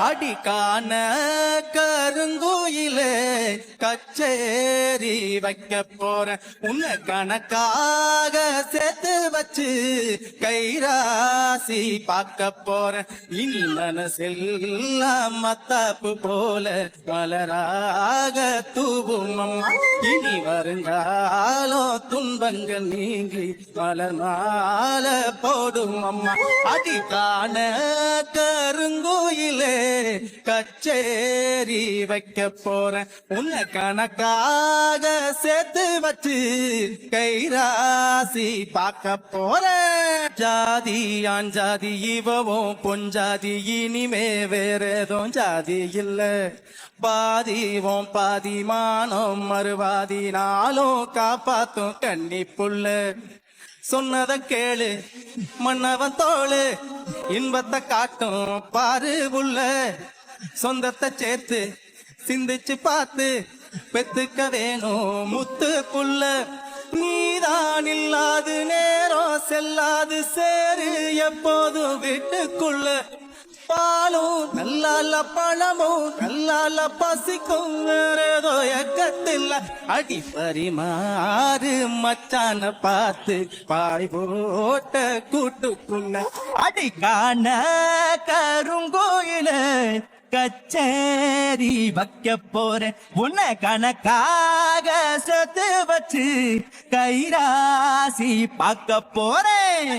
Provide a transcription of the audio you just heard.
அடிக்கான கருங்கோயிலே கச்சேரி வைக்க போற உன்னை கணக்காக சேர்த்து வச்சு கைராசி பார்க்க போற இனி மனசெல்லாம் மத்தாப்பு போல மலராக தூவும் இனி வருங்காலோ துன்பங்கள் நீங்கி மலர் மால போடும் அம்மா அடிக்கான கருங்கோயிலே கச்சேரி வைக்க போறேன். உன்னை கணக்காக சேர்த்து வச்சு கைராசி பார்க்க போறேன். ஜாதி ஆண் ஜாதி இவவும் பொஞ்சாதி இனிமே வேற ஏதோ ஜாதி இல்ல. பாதிவோம் பாதி மானம் மறுவாதி நாளும் காப்பாத்தும் கண்ணி புள்ள சொன்னத கேளு மன்னவன் தோளு இன்பத்தை காட்டும் பாரு உள்ள. சொந்தத்தை சேர்த்து சிந்திச்சு பார்த்து பெத்துக்க வேணும் முத்து புள்ள நீதான் இல்லாது நேரம் செல்லாது சேரு எப்போதும் வீட்டுக்குள்ள. பாலும் நல்லால பழமும் நல்லால பசிக்கும் வேற ஏதோ எக்கத்தில் அடி பரிமாறு மச்சான பார்த்து பாய் போட்ட கூட்டுக்குள்ள அடி காண கருங்கோயில கச்சேரி வைக்க போறேன். உன்னை கணக்காக சேர்த்து வச்சு கைராசி பார்க்க போறேன்.